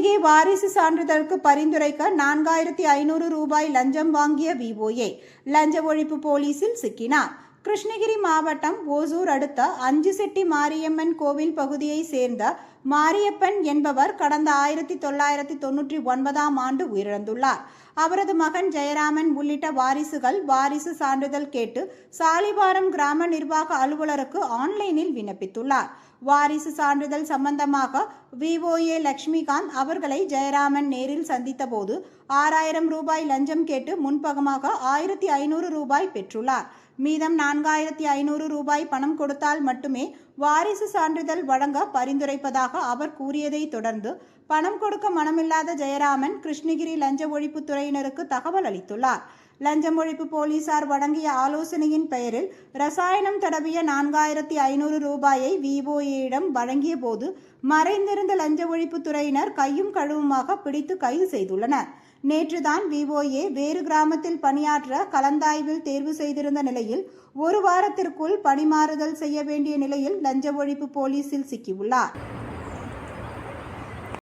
மல்லிகை வாரிசு சான்றிதழுக்கு பரிந்துரைக்க நான்காயிரத்தி ஐநூறு ரூபாய் லஞ்சம் வாங்கிய விஓஏ. லஞ்ச ஒழிப்பு போலீசில் சிக்கினார். கிருஷ்ணகிரி மாவட்டம் ஓசூர் அடுத்த அஞ்சுசெட்டி மாரியம்மன் கோவில் பகுதியை சேர்ந்த மாரியப்பன் என்பவர் கடந்த ஆயிரத்தி தொள்ளாயிரத்தி தொன்னூற்றி ஒன்பதாம் ஆண்டு உயிரிழந்துள்ளார். அவரது மகன் ஜெயராமன் உள்ளிட்ட வாரிசுகள் வாரிசு சான்றிதழ் கேட்டு சாலிபாரம் கிராம நிர்வாக அலுவலருக்கு ஆன்லைனில் விண்ணப்பித்துள்ளார். வாரிசு சான்றிதழ் சம்பந்தமாக விஓஏ லட்சுமிகாந்த் அவர்களை ஜெயராமன் நேரில் சந்தித்தபோது ஆறாயிரம் ரூபாய் லஞ்சம் கேட்டு முன்பகமாக ஆயிரத்தி ஐநூறு ரூபாய் பெற்றுள்ளார். மீதம் நான்காயிரத்தி ஐநூறு ரூபாய் பணம் கொடுத்தால் மட்டுமே வாரிசு சான்றிதழ் வழங்க பரிந்துரைப்பதாக அவர் கூறியதை தொடர்ந்து பணம் கொடுக்க மனமில்லாத ஜெயராமன் கிருஷ்ணகிரி லஞ்ச ஒழிப்பு துறையினருக்கு தகவல் அளித்துள்ளார். லஞ்சம் ஒழிப்பு போலீசார் வழங்கிய ஆலோசனையின் பெயரில் ரசாயனம் தடவிய நான்காயிரத்தி ஐநூறு ரூபாயை விஓஏயிடம் வழங்கிய போது மறைந்திருந்த லஞ்ச ஒழிப்பு துறையினர் கையும் கழுவுமாக பிடித்து கைது செய்துள்ளனர். நேற்றுதான் விஓஏ வேறு கிராமத்தில் பணியாற்ற கலந்தாய்வில் தேர்வு செய்திருந்த நிலையில் ஒரு வாரத்திற்குள் பணிமாறுதல் செய்ய வேண்டிய நிலையில் லஞ்ச ஒழிப்பு போலீசில் சிக்கியுள்ளார்.